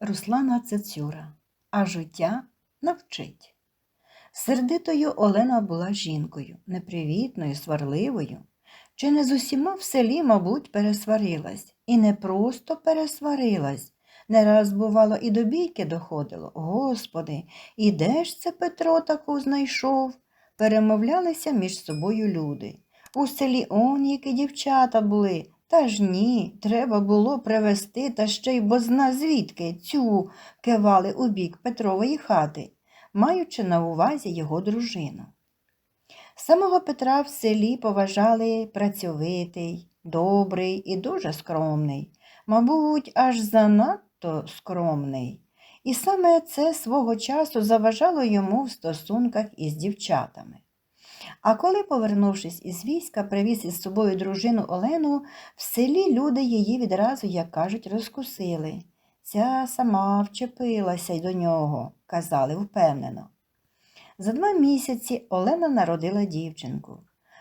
Руслана Цецюра, а життя навчить. Сердитою Олена була жінкою, непривітною, сварливою. Чи не з усіма в селі, мабуть, пересварилась. І не просто пересварилась. Не раз, бувало, і до бійки доходило. Господи, і де ж це Петро таку знайшов? Перемовлялися між собою люди. У селі он які дівчата були. Та ж ні, треба було привезти, та ще й бозна звідки цю кивали у бік Петрової хати, маючи на увазі його дружину. Самого Петра в селі поважали працьовитий, добрий і дуже скромний, мабуть, аж занадто скромний. І саме це свого часу заважало йому в стосунках із дівчатами. А коли, повернувшись із війська, привіз із собою дружину Олену, в селі люди її відразу, як кажуть, розкусили. Ця сама вчепилася й до нього, казали впевнено. За два місяці Олена народила дівчинку.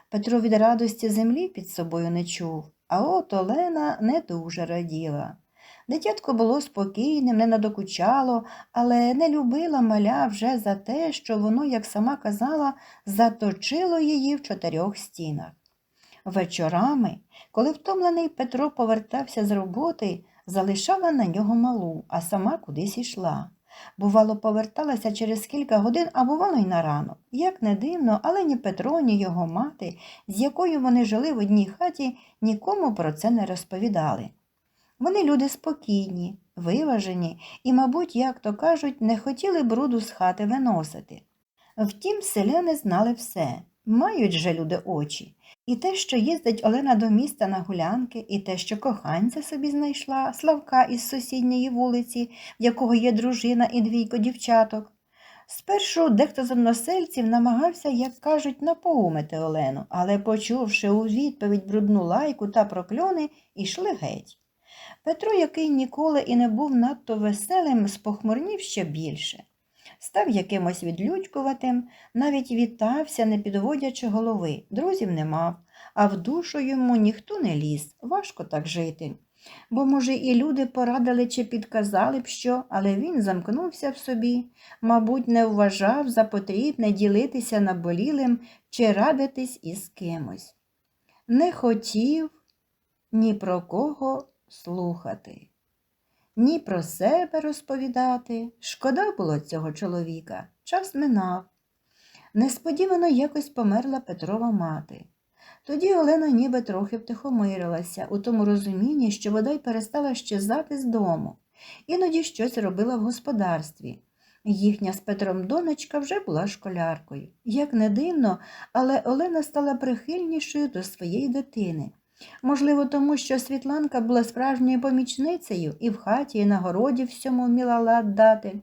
Петро від радості землі під собою не чув, а от Олена не дуже раділа. Дитятко було спокійним, не надокучало, але не любила маля вже за те, що воно, як сама казала, заточило її в чотирьох стінах. Вечорами, коли втомлений Петро повертався з роботи, залишала на нього малу, а сама кудись ішла. Бувало, поверталася через кілька годин, а бувало й на ранок. Як не дивно, але ні Петро, ні його мати, з якою вони жили в одній хаті, нікому про це не розповідали. Вони люди спокійні, виважені і, мабуть, як то кажуть, не хотіли бруду з хати виносити. Втім, селяни знали все, мають же люди очі. І те, що їздить Олена до міста на гулянки, і те, що коханця собі знайшла, Славка із сусідньої вулиці, в якого є дружина і двійко дівчаток. Спершу дехто з односельців намагався, як кажуть, напоумити Олену, але, почувши у відповідь брудну лайку та прокльони, ішли геть. Петро, який ніколи і не був надто веселим, спохмурнів ще більше. Став якимось відлюдькуватим, навіть вітався, не підводячи голови, друзів не мав, а в душу йому ніхто не ліз, важко так жити. Бо, може, і люди порадили чи підказали б що, але він замкнувся в собі, мабуть, не вважав за потрібне ділитися наболілим чи радитись із кимось. Не хотів ні про кого слухати, ні про себе розповідати. Шкода було цього чоловіка, час минав. Несподівано якось померла Петрова мати. Тоді Олена ніби трохи втихомирилася у тому розумінні, що бодай перестала щезати з дому, іноді щось робила в господарстві. Їхня з Петром донечка вже була школяркою. Як не дивно, але Олена стала прихильнішою до своєї дитини. Можливо, тому що Світланка була справжньою помічницею і в хаті, і на городі всьому вміла лад дати,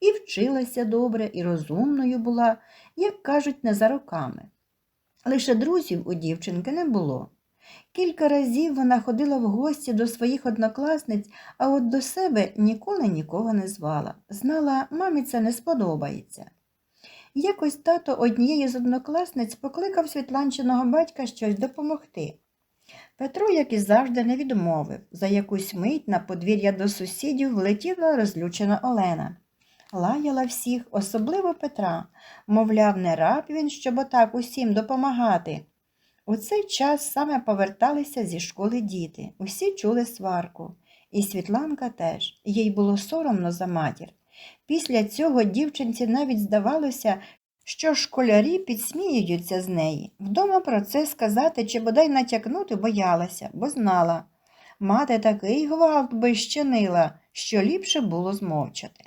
і вчилася добре, і розумною була, як кажуть, не за роками. Лише друзів у дівчинки не було. Кілька разів вона ходила в гості до своїх однокласниць, а от до себе ніколи нікого не звала. Знала, мамі це не сподобається. Якось тато однієї з однокласниць покликав Світланчиного батька щось допомогти. Петро, як і завжди, не відмовив. За якусь мить на подвір'я до сусідів влетіла розлючена Олена. Лаяла всіх, особливо Петра, мовляв, не раб він, щоб отак усім допомагати. У цей час саме поверталися зі школи діти. Усі чули сварку. І Світланка теж, їй було соромно за матір. Після цього дівчинці навіть здавалося, що школярі підсміюються з неї. Вдома про це сказати чи бодай натякнути боялася, бо знала. Мати такий гвалт би щинила, що ліпше було змовчати.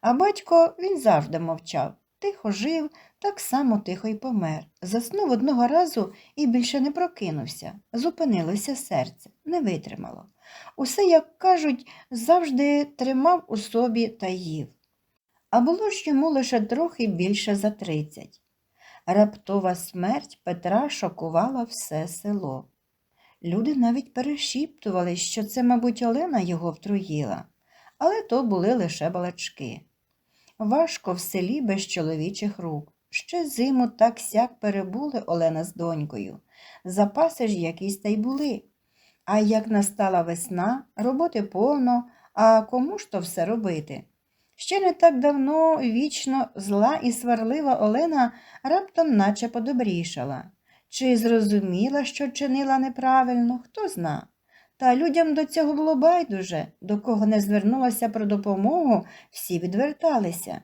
А батько він завжди мовчав, тихо жив, так само тихо й помер. Заснув одного разу і більше не прокинувся. Зупинилося серце, не витримало. Усе, як кажуть, завжди тримав у собі та їв. А було ж йому лише трохи більше за тридцять. Раптова смерть Петра шокувала все село. Люди навіть перешіптували, що це, мабуть, Олена його втруїла, але то були лише балачки. Важко в селі без чоловічих рук. Ще зиму так сяк перебули Олена з донькою. Запаси ж якісь та й були. А як настала весна, роботи повно, А кому ж то все робити? Ще не так давно вічно зла і сварлива Олена раптом наче подобрішала. Чи зрозуміла, що чинила неправильно, хто зна. Та людям до цього було байдуже, до кого не звернулася про допомогу, всі відверталися.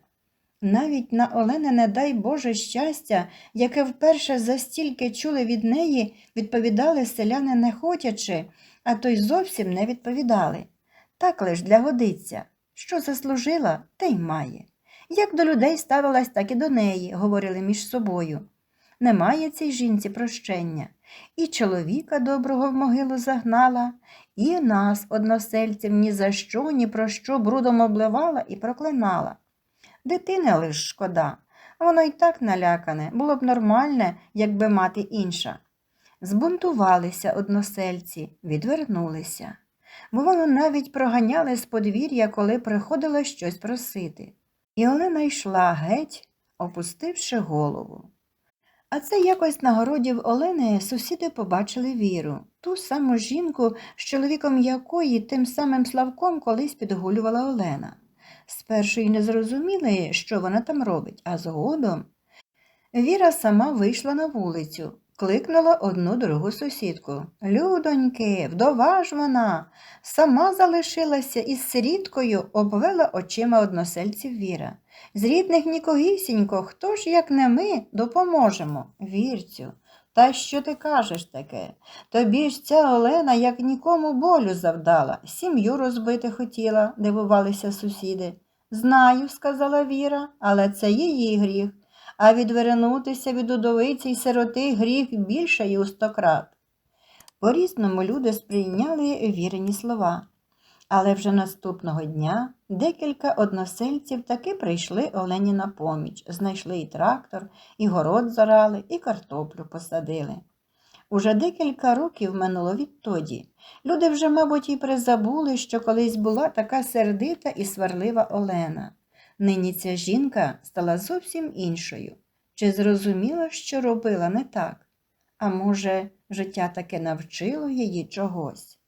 Навіть на Олени, не дай Боже щастя, яке вперше за стільки чули від неї, відповідали селяни нехотячи, а то й зовсім не відповідали. Так лиш для годиться. Що заслужила, те й має. Як до людей ставилась, так і до неї, говорили між собою. Немає цій жінці прощення. І чоловіка доброго в могилу загнала, і нас, односельців, ні за що, ні про що брудом обливала і проклинала. Дитини лиш шкода, воно й так налякане, було б нормальне, якби мати інша. Збунтувалися односельці, відвернулися. Бувало, навіть проганяли з подвір'я, коли приходило щось просити. І Олена йшла геть, опустивши голову. А це якось на городі в Олени сусіди побачили віру, ту саму жінку, з чоловіком якої тим самим Славком колись підгулювала Олена. Спершу й не зрозуміли, що вона там робить, а згодом Віра сама вийшла на вулицю, кликнула одну другу сусідку. Людоньки, вдова ж вона, сама залишилася із сиріткою, обвела очима односельців Віра. З рідних нікогісінько, хто ж, як не ми, допоможемо. Вірцю, та що ти кажеш таке? Тобі ж ця Олена як нікому болю завдала, сім'ю розбити хотіла, дивувалися сусіди. Знаю, сказала Віра, але це її гріх, а відвернутися від удовиці й сироти гріх більше й у сто крат. По-різному люди сприйняли вірені слова. Але вже наступного дня декілька односельців таки прийшли Олені на поміч, знайшли і трактор, і город зорали, і картоплю посадили. Уже декілька років минуло відтоді. Люди вже, мабуть, і призабули, що колись була така сердита і сварлива Олена. Нині ця жінка стала зовсім іншою. Чи зрозуміла, що робила не так? А може, життя таки навчило її чогось?